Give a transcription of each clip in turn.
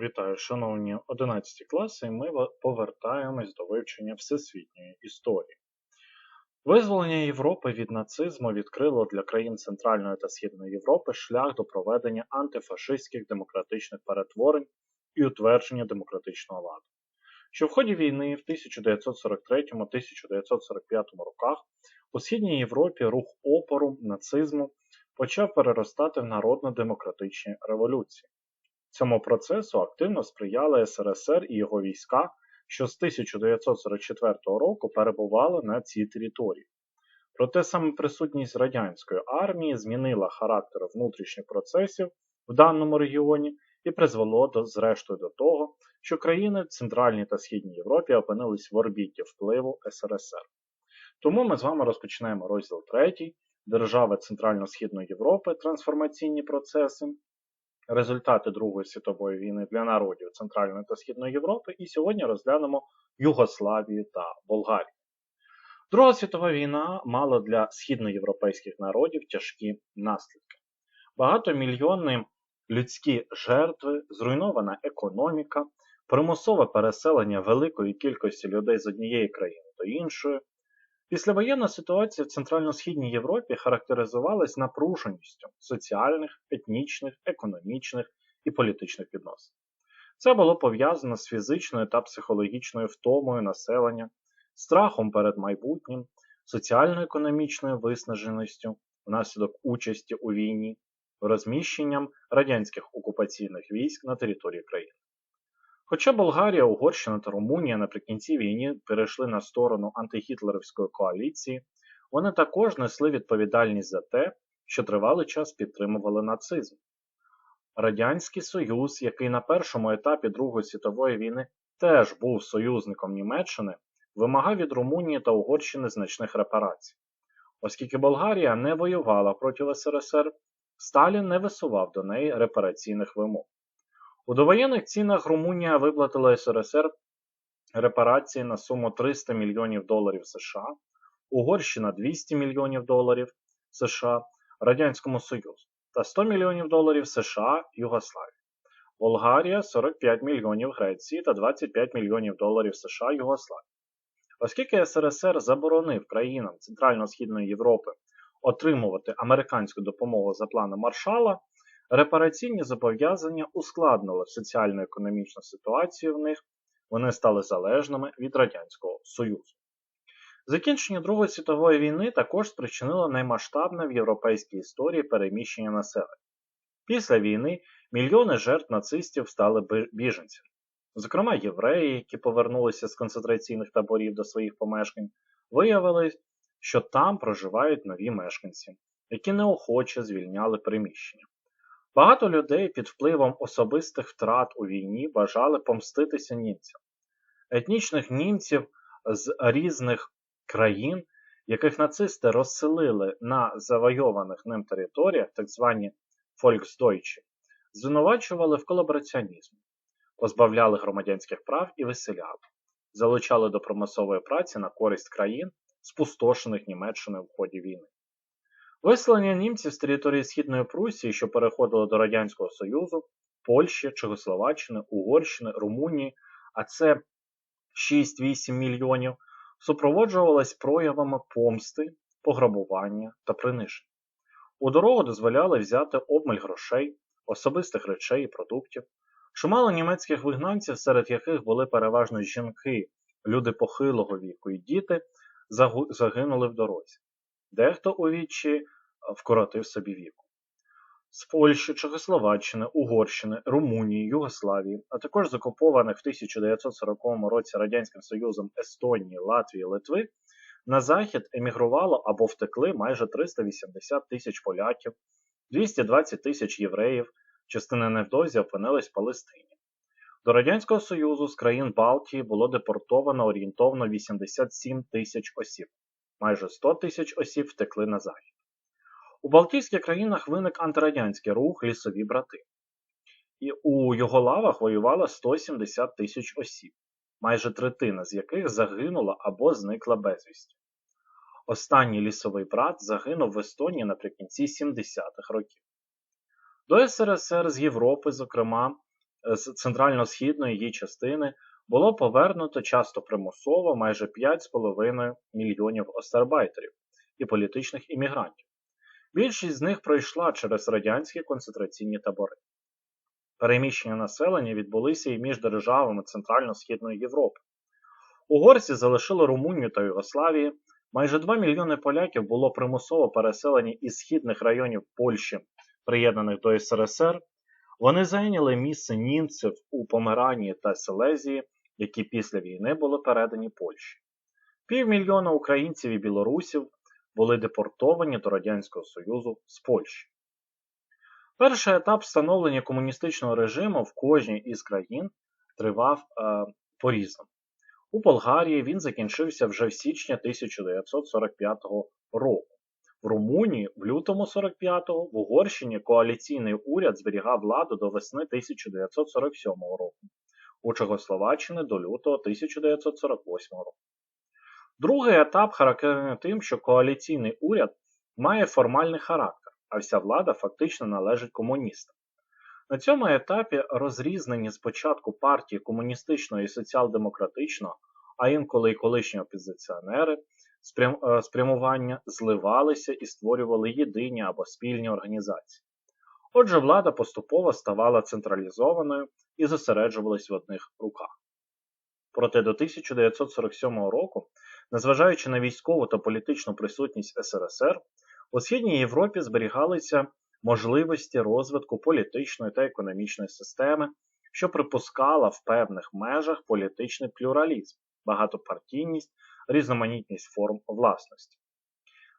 Вітаю, шановні 11 класи, ми повертаємось до вивчення всесвітньої історії. Визволення Європи від нацизму відкрило для країн Центральної та Східної Європи шлях до проведення антифашистських демократичних перетворень і утвердження демократичного ладу. Що в ході війни в 1943-1945 роках у Східній Європі рух опору нацизму почав переростати в народно-демократичні революції. Цьому процесу активно сприяли СРСР і його війська, що з 1944 року перебували на цій території. Проте саме присутність радянської армії змінила характер внутрішніх процесів в даному регіоні і призвело до, зрештою до того, що країни в Центральній та Східній Європі опинились в орбіті впливу СРСР. Тому ми з вами розпочинаємо розділ 3 Держави Центрально-Східної Європи, трансформаційні процеси, результати Другої світової війни для народів Центральної та Східної Європи, і сьогодні розглянемо Югославію та Болгарію. Друга світова війна мала для східноєвропейських народів тяжкі наслідки. Багатомільйонні людські жертви, зруйнована економіка, примусове переселення великої кількості людей з однієї країни до іншої. Післявоєнна ситуація в Центрально-Східній Європі характеризувалась напруженістю соціальних, етнічних, економічних і політичних відносин. Це було пов'язано з фізичною та психологічною втомою населення, страхом перед майбутнім, соціально-економічною виснаженістю внаслідок участі у війні, розміщенням радянських окупаційних військ на території країни. Хоча Болгарія, Угорщина та Румунія наприкінці війни перейшли на сторону антигітлерівської коаліції, вони також несли відповідальність за те, що тривалий час підтримували нацизм. Радянський Союз, який на першому етапі Другої світової війни теж був союзником Німеччини, вимагав від Румунії та Угорщини значних репарацій. Оскільки Болгарія не воювала проти СРСР, Сталін не висував до неї репараційних вимог. У довоєнних цінах Румунія виплатила СРСР репарації на суму 300 мільйонів доларів США, Угорщина 200 мільйонів доларів США Радянському Союзу та 100 мільйонів доларів США Югославії. Болгарія 45 мільйонів Греції та 25 мільйонів доларів США Югославії. Оскільки СРСР заборонив країнам Центрально-Східної Європи отримувати американську допомогу за планом Маршала, Репараційні зобов'язання ускладнили соціально-економічну ситуацію в них, вони стали залежними від Радянського Союзу. Закінчення Другої світової війни також спричинило наймасштабне в європейській історії переміщення населення. Після війни мільйони жертв нацистів стали біженцями. Зокрема, євреї, які повернулися з концентраційних таборів до своїх помешкань, виявили, що там проживають нові мешканці, які неохоче звільняли приміщення. Багато людей під впливом особистих втрат у війні бажали помститися німцям. Етнічних німців з різних країн, яких нацисти розселили на завойованих ним територіях, так звані Volksdeutsche, звинувачували в колабораціонізмі, позбавляли громадянських прав і виселяли, залучали до промислової праці на користь країн, спустошених Німеччиною в ході війни. Виселення німців з території Східної Прусії, що переходило до Радянського Союзу, Польщі, Чехословаччини, Угорщини, Румунії, а це 6-8 мільйонів, супроводжувалось проявами помсти, пограбування та приниження. У дорогу дозволяли взяти обмаль грошей, особистих речей і продуктів. Чимало німецьких вигнанців, серед яких були переважно жінки, люди похилого віку і діти, загинули в дорозі. Дехто у вічі вкоротив собі віку. З Польщі, Чехословаччини, Угорщини, Румунії, Югославії, а також з окупованих в 1940 році Радянським Союзом Естонії, Латвії, Литви, на захід емігрувало або втекли майже 380 тисяч поляків, 220 тисяч євреїв, частина невдовзі опинилась в Палестині. До Радянського Союзу з країн Балтії було депортовано орієнтовно 87 тисяч осіб майже 100 тисяч осіб втекли на захід. У Балтійських країнах виник антирадянський рух Лісові брати. І у його лавах воювало 170 тисяч осіб, майже третина з яких загинула або зникла безвісті. Останній лісовий брат загинув в Естонії наприкінці 70-х років. До СРСР з Європи, зокрема, з центрально-східної її частини було повернуто часто примусово майже 5,5 мільйонів остербайтерів і політичних іммігрантів. Більшість з них пройшла через радянські концентраційні табори. Переміщення населення відбулися і між державами Центрально-Східної Європи. Угорці залишили Румунію та Югославії. Майже 2 мільйони поляків було примусово переселені із східних районів Польщі, приєднаних до СРСР. Вони зайняли місце німців у Померанії та Селезії, які після війни були передані Польщі. Півмільйона українців і білорусів були депортовані до Радянського Союзу з Польщі. Перший етап встановлення комуністичного режиму в кожній із країн тривав е, по-різному. У Болгарії він закінчився вже в січні 1945 року. В Румунії в лютому 45-го, в Угорщині коаліційний уряд зберігав владу до весни 1947 року, у Чехословаччини до лютого 1948 року. Другий етап характерний тим, що коаліційний уряд має формальний характер, а вся влада фактично належить комуністам. На цьому етапі розрізнені спочатку партії комуністичного і соціал-демократичного, а інколи й колишні опозиціонери спрямування зливалися і створювали єдині або спільні організації. Отже, влада поступово ставала централізованою і зосереджувалась в одних руках. Проте до 1947 року, незважаючи на військову та політичну присутність СРСР, у Східній Європі зберігалися можливості розвитку політичної та економічної системи, що припускала в певних межах політичний плюралізм, багатопартійність, різноманітність форм власності.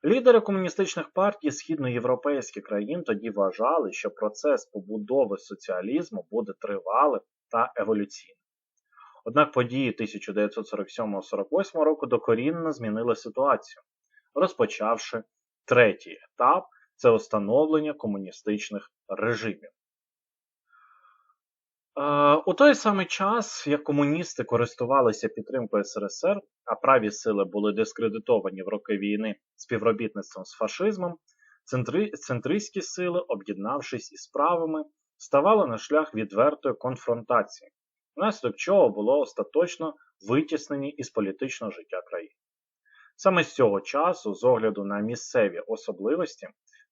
Лідери комуністичних партій східноєвропейських країн тоді вважали, що процес побудови соціалізму буде тривалим та еволюційним. Однак події 1947-48 року докорінно змінили ситуацію, розпочавши третій етап це установлення комуністичних режимів. Е, у той самий час, як комуністи користувалися підтримкою СРСР, а праві сили були дискредитовані в роки війни співробітництвом з фашизмом, центри, центристські сили, об'єднавшись із правими, ставали на шлях відвертої конфронтації, внаслідок чого було остаточно витіснені із політичного життя країни. Саме з цього часу, з огляду на місцеві особливості,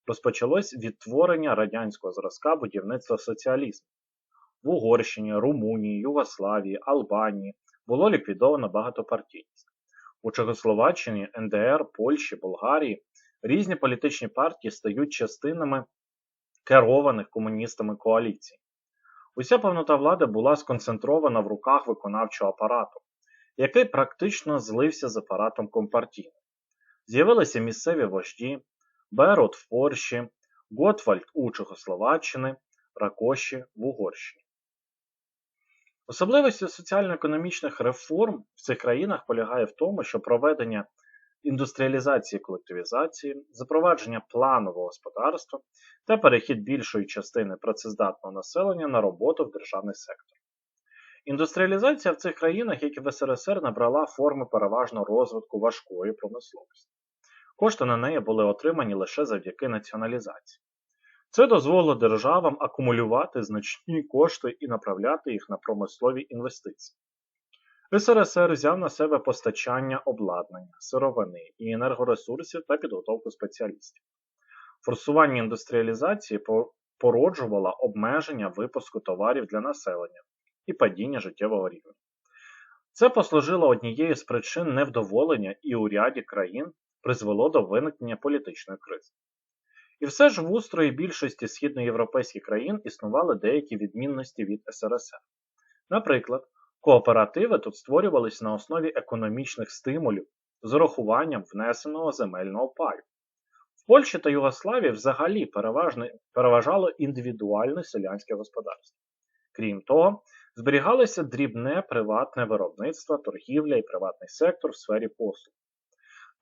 розпочалось відтворення радянського зразка будівництва соціалізму. В Угорщині, Румунії, Югославії, Албанії було ліквідовано багатопартійність. У Чехословаччині, НДР, Польщі, Болгарії різні політичні партії стають частинами керованих комуністами коаліцій. Уся повнота влади була сконцентрована в руках виконавчого апарату, який практично злився з апаратом компартійним. З'явилися місцеві вожді, Берут в Польщі, Готвальд у Чехословаччини, Ракоші в Угорщині. Особливістю соціально-економічних реформ в цих країнах полягає в тому, що проведення індустріалізації колективізації, запровадження планового господарства та перехід більшої частини працездатного населення на роботу в державний сектор. Індустріалізація в цих країнах, як і в СРСР, набрала форми переважно розвитку важкої промисловості. Кошти на неї були отримані лише завдяки націоналізації. Це дозволило державам акумулювати значні кошти і направляти їх на промислові інвестиції. СРСР взяв на себе постачання обладнання, сировини і енергоресурсів та підготовку спеціалістів. Форсування індустріалізації породжувало обмеження випуску товарів для населення і падіння життєвого рівня. Це послужило однією з причин невдоволення і у ряді країн призвело до виникнення політичної кризи. І все ж в устрої більшості східноєвропейських країн існували деякі відмінності від СРСР. Наприклад, кооперативи тут створювалися на основі економічних стимулів з урахуванням внесеного земельного паю. В Польщі та Югославії взагалі переважало індивідуальне селянське господарство. Крім того, зберігалося дрібне приватне виробництво, торгівля і приватний сектор в сфері послуг.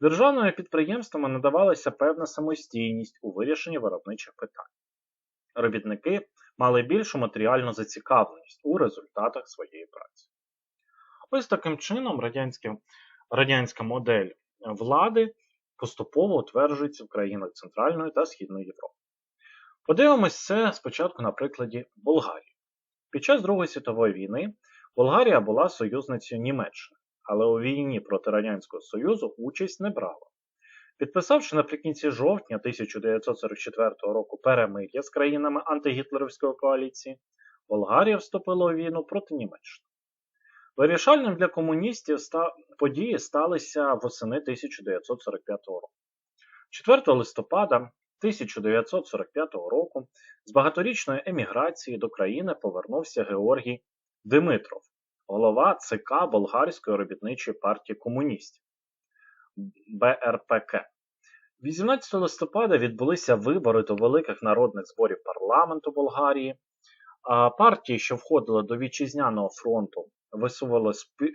Державними підприємствами надавалася певна самостійність у вирішенні виробничих питань. Робітники мали більшу матеріальну зацікавленість у результатах своєї праці. Ось таким чином радянська, радянська модель влади поступово утверджується в країнах Центральної та Східної Європи. Подивимось це спочатку на прикладі Болгарії. Під час Другої світової війни Болгарія була союзницею Німеччини, але у війні проти Радянського Союзу участь не брала. Підписавши наприкінці жовтня 1944 року перемир'я з країнами антигітлерівської коаліції, Болгарія вступила у війну проти Німеччини. Вирішальним для комуністів події сталися восени 1945 року. 4 листопада 1945 року з багаторічної еміграції до країни повернувся Георгій Димитров, голова ЦК Болгарської робітничої партії комуністів БРПК. 18 листопада відбулися вибори до великих народних зборів парламенту Болгарії. Партії, що входили до вітчизняного фронту,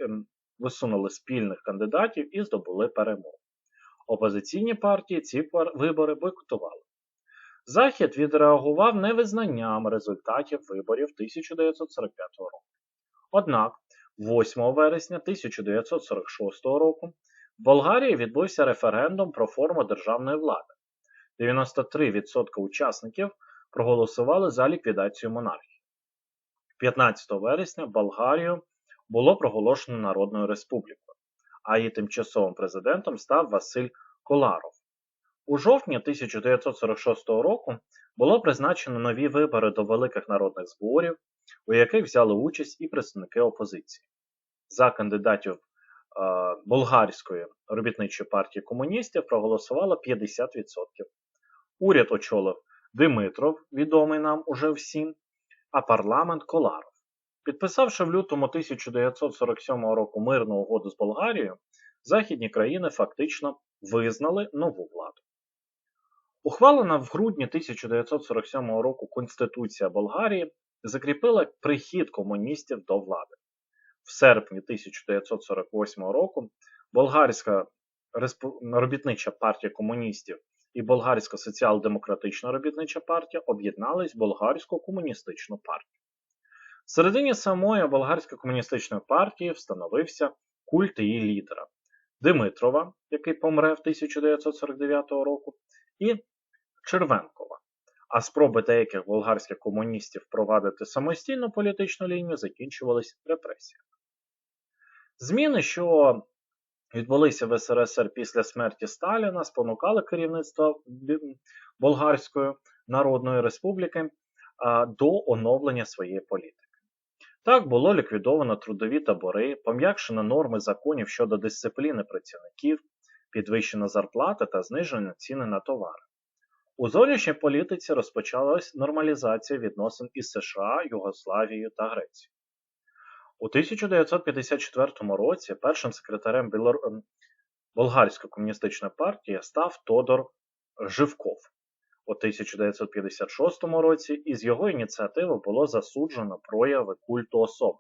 ем, висунули спільних кандидатів і здобули перемогу. Опозиційні партії ці вибори бойкотували. Захід відреагував невизнанням результатів виборів 1945 року. Однак, 8 вересня 1946 року в Болгарії відбувся референдум про форму державної влади. 93% учасників проголосували за ліквідацію монархії. 15 вересня Болгарію було проголошено Народною Республікою, а її тимчасовим президентом став Василь Коларов. У жовтні 1946 року було призначено нові вибори до великих народних зборів, у яких взяли участь і представники опозиції. За кандидатів е, болгарської робітничої партії комуністів проголосувало 50%. Уряд очолив Димитров, відомий нам уже всім, а парламент Коларов. Підписавши в лютому 1947 року мирну угоду з Болгарією, західні країни фактично визнали нову владу. Ухвалена в грудні 1947 року Конституція Болгарії закріпила прихід комуністів до влади. В серпні 1948 року Болгарська робітнича партія комуністів і Болгарська соціал-демократична робітнича партія об'єднались в Болгарську комуністичну партію. В середині самої болгарської комуністичної партії встановився культ її лідера Димитрова, який помре в 1949 року, і Червенкова. А спроби деяких болгарських комуністів впровадити самостійну політичну лінію закінчувалися репресіями. Зміни, що відбулися в СРСР після смерті Сталіна, спонукали керівництво Болгарської Народної Республіки до оновлення своєї політики. Так було ліквідовано трудові табори, пом'якшено норми законів щодо дисципліни працівників, підвищена зарплата та зниження ціни на товари. У зовнішній політиці розпочалась нормалізація відносин із США, Югославією та Грецією. У 1954 році першим секретарем. Ем, Болгарської комуністичної партії став Тодор Живков. У 1956 році із його ініціативи було засуджено прояви культу особи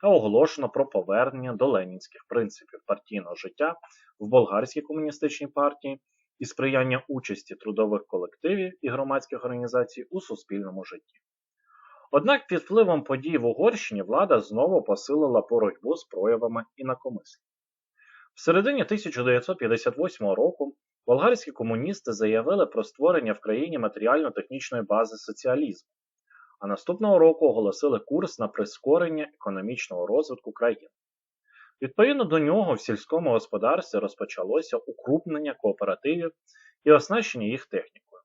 та оголошено про повернення до ленінських принципів партійного життя в болгарській комуністичній партії і сприяння участі трудових колективів і громадських організацій у суспільному житті. Однак під впливом подій в Угорщині влада знову посилила боротьбу з проявами інакомислення. В середині 1958 року болгарські комуністи заявили про створення в країні матеріально-технічної бази соціалізму, а наступного року оголосили курс на прискорення економічного розвитку країни. Відповідно до нього в сільському господарстві розпочалося укрупнення кооперативів і оснащення їх технікою.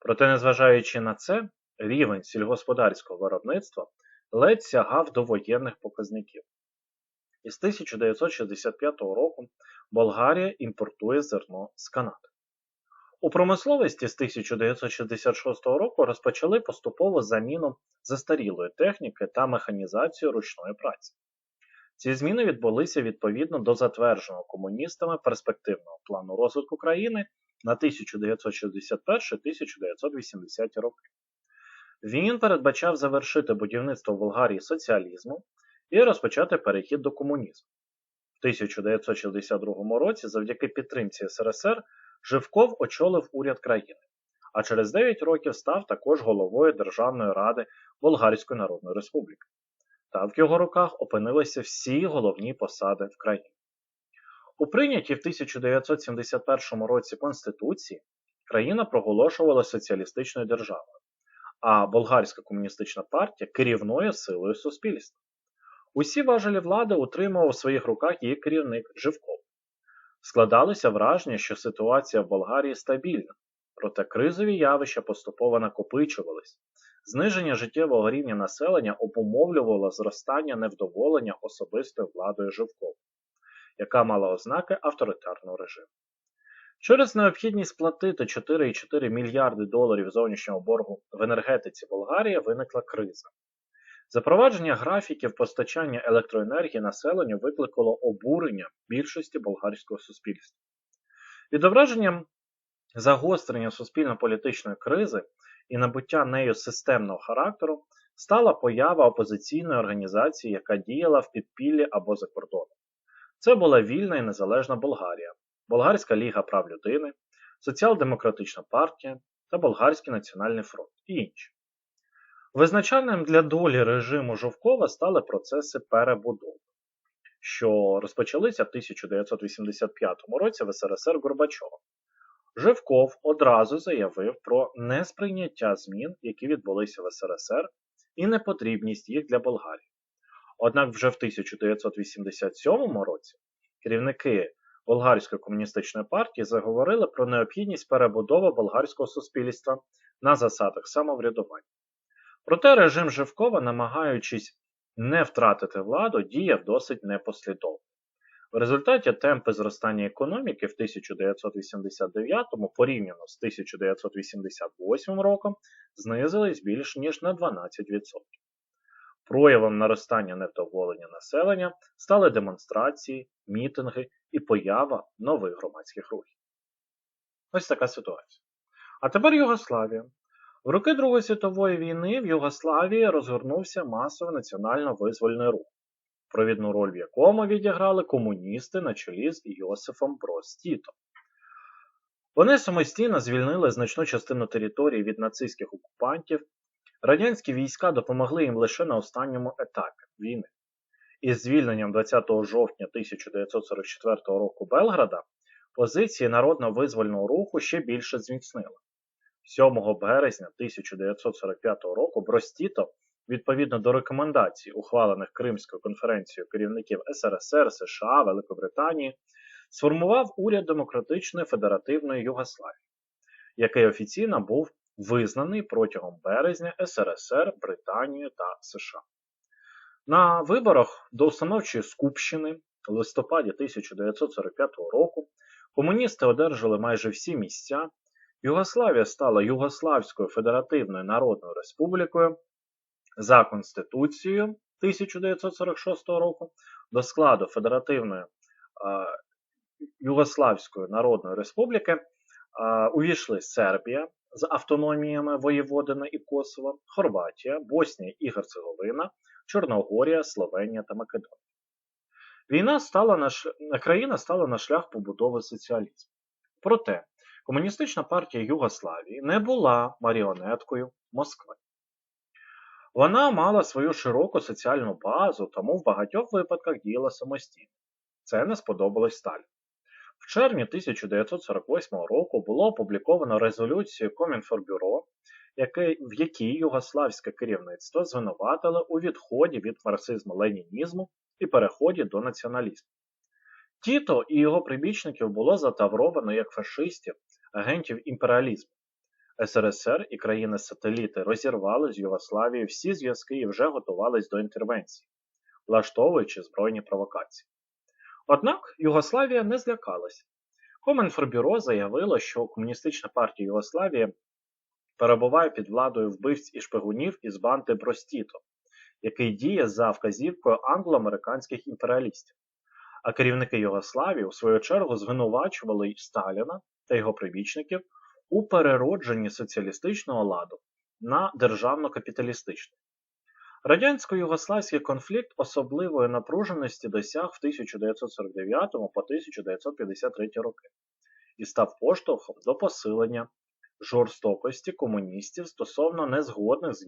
Проте, незважаючи на це, рівень сільгосподарського виробництва ледь сягав до воєнних показників. Із 1965 року Болгарія імпортує зерно з Канади. У промисловості з 1966 року розпочали поступову заміну застарілої техніки та механізацію ручної праці. Ці зміни відбулися відповідно до затвердженого комуністами перспективного плану розвитку країни на 1961-1980 роки. Він передбачав завершити будівництво в Болгарії соціалізму і розпочати перехід до комунізму. В 1962 році, завдяки підтримці СРСР, Живков очолив уряд країни, а через 9 років став також головою Державної ради Болгарської Народної Республіки. Та в його руках опинилися всі головні посади в країні. У прийнятій в 1971 році Конституції країна проголошувала соціалістичною державою, а Болгарська комуністична партія керівною силою суспільства. Усі важелі влади утримував у своїх руках її керівник Живков. Складалося враження, що ситуація в Болгарії стабільна, проте кризові явища поступово накопичувались. Зниження життєвого рівня населення обумовлювало зростання невдоволення особистою владою Живкова, яка мала ознаки авторитарного режиму. Через необхідність платити 4,4 мільярди доларів зовнішнього боргу в енергетиці Болгарії виникла криза. Запровадження графіків постачання електроенергії населенню викликало обурення більшості болгарського суспільства. Відображенням загострення суспільно-політичної кризи і набуття нею системного характеру стала поява опозиційної організації, яка діяла в підпіллі або за кордоном. Це була вільна і незалежна Болгарія, Болгарська Ліга прав людини, Соціал-Демократична партія та Болгарський Національний фронт і інші. Визначальним для долі режиму Жовкова стали процеси перебудови, що розпочалися в 1985 році в СРСР Горбачова. Живков одразу заявив про несприйняття змін, які відбулися в СРСР, і непотрібність їх для Болгарії. Однак вже в 1987 році керівники Болгарської комуністичної партії заговорили про необхідність перебудови болгарського суспільства на засадах самоврядування. Проте режим Живкова, намагаючись не втратити владу, діяв досить непослідовно. В результаті темпи зростання економіки в 1989 порівняно з 1988 роком знизились більш ніж на 12%. Проявом наростання невдоволення населення стали демонстрації, мітинги і поява нових громадських рухів. Ось така ситуація. А тепер Югославія. В роки Другої світової війни в Югославії розгорнувся масовий національно-визвольний рух, провідну роль в якому відіграли комуністи на чолі з Йосифом Брос Тіто. Вони самостійно звільнили значну частину території від нацистських окупантів. Радянські війська допомогли їм лише на останньому етапі війни. Із звільненням 20 жовтня 1944 року Белграда позиції народно-визвольного руху ще більше зміцнили. 7 березня 1945 року Бростіто, відповідно до рекомендацій, ухвалених Кримською конференцією керівників СРСР, США, Великобританії, сформував уряд Демократичної Федеративної Югославії, який офіційно був визнаний протягом березня СРСР, Британією та США. На виборах до установчої скупщини в листопаді 1945 року комуністи одержали майже всі місця. Югославія стала Югославською Федеративною Народною Республікою за Конституцією 1946 року до складу Федеративної Югославської Народної Республіки увійшли Сербія з автономіями Воєводина і Косово, Хорватія, Боснія і Герцеговина, Чорногорія, Словенія та Македонія. Війна стала на ш... країна стала на шлях побудови соціалізму. Проте Комуністична партія Югославії не була маріонеткою Москви. Вона мала свою широку соціальну базу, тому в багатьох випадках діяла самостійно. Це не сподобалось Сталіну. В червні 1948 року було опубліковано резолюцію Комінформбюро, в якій югославське керівництво звинуватило у відході від марксизму-ленінізму і переході до націоналізму. Тіто і його прибічників було затавровано як фашистів, агентів імперіалізму. СРСР і країни-сателіти розірвали з Югославією всі зв'язки і вже готувались до інтервенції, влаштовуючи збройні провокації. Однак Югославія не злякалася. Комінформбюро заявило, що Комуністична партія Югославії перебуває під владою вбивць і шпигунів із банди Бростіто, який діє за вказівкою англо-американських імперіалістів. А керівники Югославії, у свою чергу, звинувачували Сталіна та його прибічників у переродженні соціалістичного ладу на державно-капіталістичний. Радянсько-югославський конфлікт особливої напруженості досяг в 1949 по 1953 роки і став поштовхом до посилення жорстокості комуністів стосовно незгодних з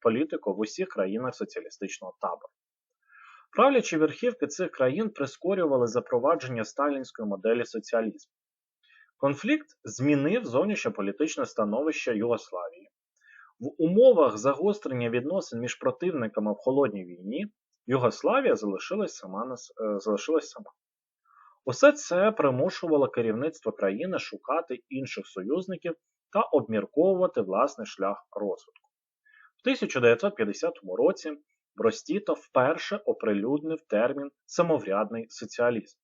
політикою в усіх країнах соціалістичного табору. Правлячі верхівки цих країн прискорювали запровадження сталінської моделі соціалізму. Конфлікт змінив зовнішньополітичне становище Югославії. В умовах загострення відносин між противниками в холодній війні Югославія залишилась сама, е, залишилась сама. Усе це примушувало керівництво країни шукати інших союзників та обмірковувати власний шлях розвитку. В 1950 році Бростіто вперше оприлюднив термін самоврядний соціалізм.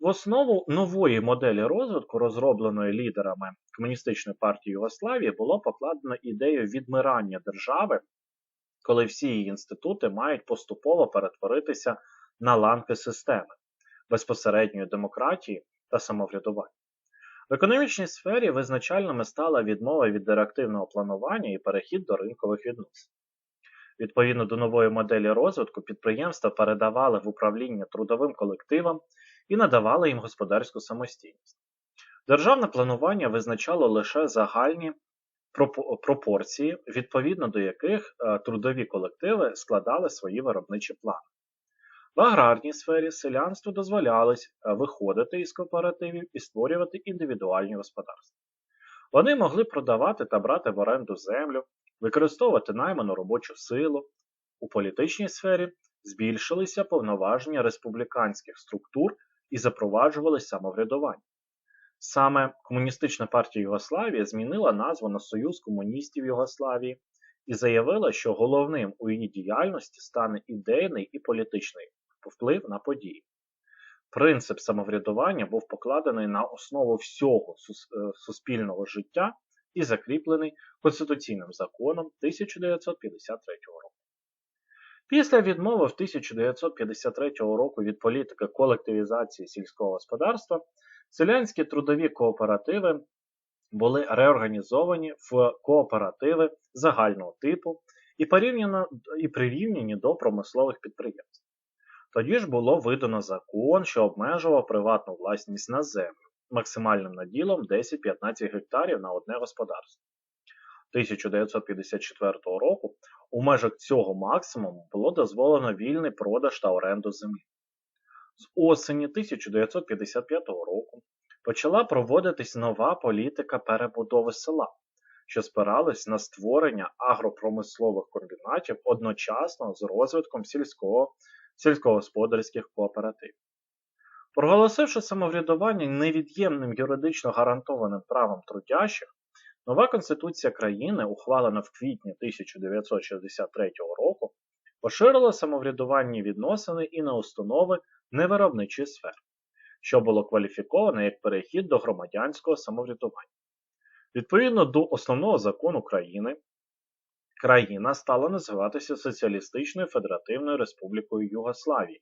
В основу нової моделі розвитку, розробленої лідерами Комуністичної партії Югославії, було покладено ідею відмирання держави, коли всі її інститути мають поступово перетворитися на ланки системи безпосередньої демократії та самоврядування. В економічній сфері визначальними стала відмова від директивного планування і перехід до ринкових відносин. Відповідно до нової моделі розвитку, підприємства передавали в управління трудовим колективам і надавали їм господарську самостійність. Державне планування визначало лише загальні пропорції, відповідно до яких е, трудові колективи складали свої виробничі плани. В аграрній сфері селянству дозволялось е, виходити із кооперативів і створювати індивідуальні господарства. Вони могли продавати та брати в оренду землю, використовувати найману робочу силу. У політичній сфері збільшилися повноваження республіканських структур і запроваджували самоврядування. Саме Комуністична партія Югославії змінила назву на Союз комуністів Югославії і заявила, що головним у її діяльності стане ідейний і політичний вплив на події. Принцип самоврядування був покладений на основу всього е, суспільного життя і закріплений Конституційним законом 1953 року. Після відмови в 1953 року від політики колективізації сільського господарства селянські трудові кооперативи були реорганізовані в кооперативи загального типу і і прирівняні до промислових підприємств. Тоді ж було видано закон, що обмежував приватну власність на землю максимальним наділом 10-15 гектарів на одне господарство. 1954 року у межах цього максимуму було дозволено вільний продаж та оренду землі. З осені 1955 року почала проводитись нова політика перебудови села, що спиралась на створення агропромислових комбінатів одночасно з розвитком сільського, сільськогосподарських кооперативів. Проголосивши самоврядування невід'ємним юридично гарантованим правом трудящих, нова Конституція країни, ухвалена в квітні 1963 року, поширила самоврядувальні відносини і на установи невиробничої сфери, що було кваліфіковане як перехід до громадянського самоврядування. Відповідно до основного закону країни, країна стала називатися Соціалістичною Федеративною Республікою Югославії.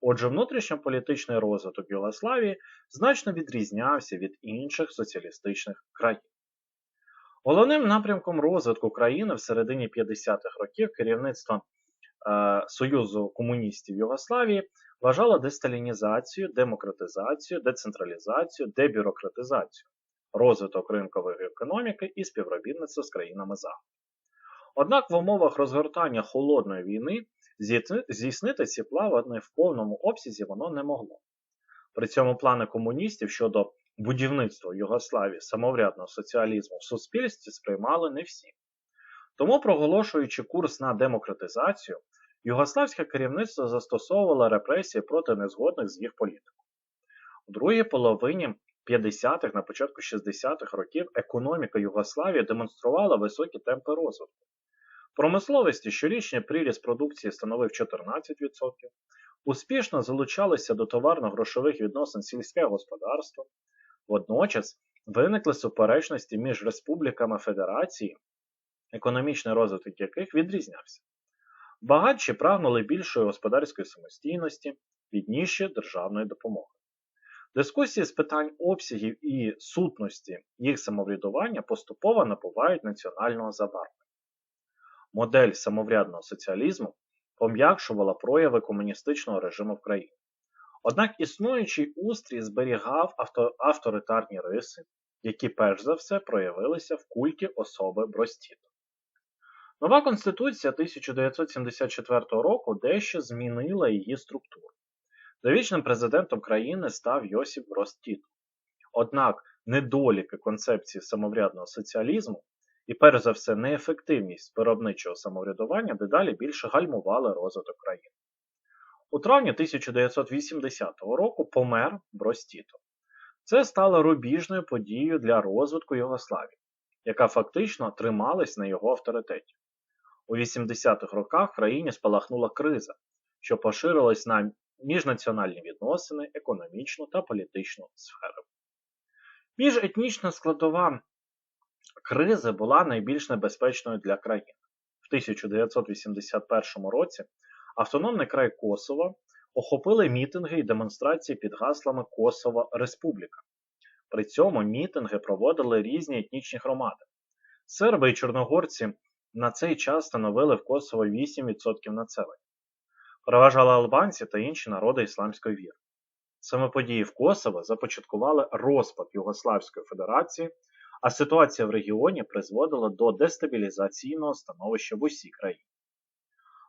Отже, внутрішньополітичний розвиток Югославії значно відрізнявся від інших соціалістичних країн. Головним напрямком розвитку країни в середині 50-х років керівництво е, Союзу комуністів Югославії вважало десталінізацію, демократизацію, децентралізацію, дебюрократизацію, розвиток ринкової економіки і співробітництво з країнами Заходу. Однак в умовах розгортання холодної війни здійснити ці плавани в повному обсязі воно не могло. При цьому плани комуністів щодо будівництва Югославії самоврядного соціалізму в суспільстві сприймали не всі. Тому, проголошуючи курс на демократизацію, югославське керівництво застосовувало репресії проти незгодних з їх політикою. У другій половині 50-х, на початку 60-х років економіка Югославії демонструвала високі темпи розвитку. Промисловості щорічний приріст продукції становив 14%, успішно залучалися до товарно-грошових відносин сільське господарство. Водночас виникли суперечності між республіками Федерації, економічний розвиток яких відрізнявся. Багатші прагнули більшої господарської самостійності, бідніші державної допомоги. Дискусії з питань обсягів і сутності їх самоврядування поступово набувають національного забарвлення. Модель самоврядного соціалізму пом'якшувала прояви комуністичного режиму в країні. Однак існуючий устрій зберігав авторитарні риси, які перш за все проявилися в культі особи Бростіто. Нова Конституція 1974 року дещо змінила її структуру. Довічним президентом країни став Йосип Бростіто. Однак недоліки концепції самоврядного соціалізму і перш за все неефективність виробничого самоврядування дедалі більше гальмували розвиток країни. У травні 1980 року помер Бростіто. Це стало рубіжною подією для розвитку Югославії, яка фактично трималась на його авторитеті. У 80-х роках в країні спалахнула криза, що поширилась на міжнаціональні відносини, економічну та політичну сфери. Міжетнічна складова кризи була найбільш небезпечною для країни. В 1981 році автономний край Косово охопили мітинги і демонстрації під гаслами Косово Республіка. При цьому мітинги проводили різні етнічні громади. Серби і чорногорці на цей час становили в Косово 8% населення. Переважали албанці та інші народи ісламської віри. Саме події в Косово започаткували розпад Югославської Федерації, а ситуація в регіоні призводила до дестабілізаційного становища в усій країні.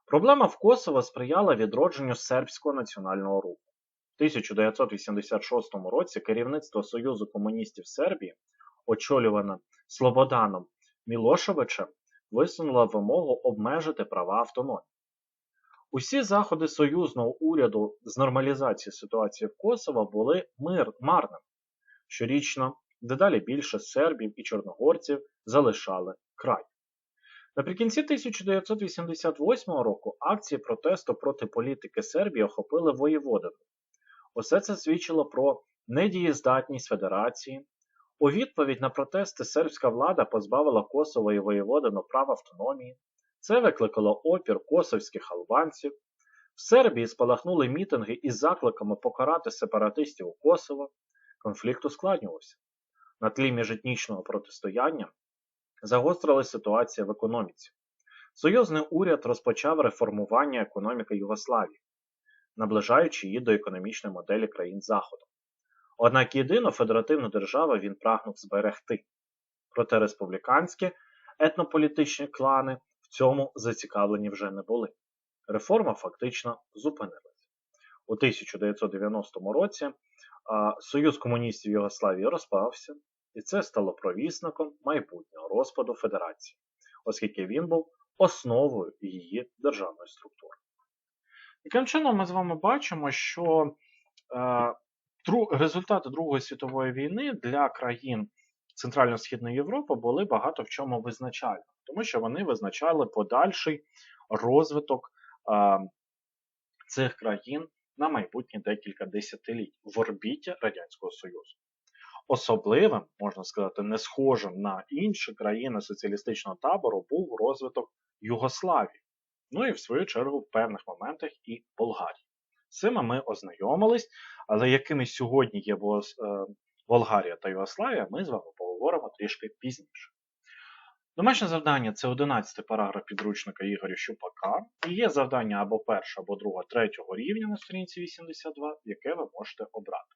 Проблема в Косово сприяла відродженню сербського національного руху. В 1986 році керівництво Союзу комуністів Сербії, очолюване Слободаном Мілошевичем, висунуло вимогу обмежити права автономії. Усі заходи союзного уряду з нормалізації ситуації в Косово були мир, марними. Щорічно дедалі більше сербів і чорногорців залишали край. Наприкінці 1988 року акції протесту проти політики Сербії охопили воєводину. Усе це свідчило про недієздатність Федерації. У відповідь на протести сербська влада позбавила Косово і воєводину прав автономії. Це викликало опір косовських албанців. В Сербії спалахнули мітинги із закликами покарати сепаратистів у Косово. Конфлікт ускладнювався. На тлі міжетнічного протистояння загострилася ситуація в економіці. Союзний уряд розпочав реформування економіки Югославії, наближаючи її до економічної моделі країн Заходу. Однак єдину федеративну державу він прагнув зберегти. Проте республіканські етнополітичні клани в цьому зацікавлені вже не були. Реформа фактично зупинилася. У 1990 році Союз комуністів Югославії розпався, і це стало провісником майбутнього розпаду Федерації, оскільки він був основою її державної структури. Таким чином, ми з вами бачимо, що е, результати Другої світової війни для країн Центрально-Східної Європи були багато в чому визначальними, тому що вони визначали подальший розвиток е, цих країн на майбутні декілька десятиліть в орбіті Радянського Союзу. Особливим, можна сказати, не схожим на інші країни соціалістичного табору був розвиток Югославії, ну і в свою чергу в певних моментах і Болгарії. З цими ми ознайомились, але якими сьогодні є Болгарія та Югославія, ми з вами поговоримо трішки пізніше. Домашнє завдання це 11 параграф підручника Ігоря Щупака. І є завдання або перше, або друге, третього рівня на сторінці 82, яке ви можете обрати.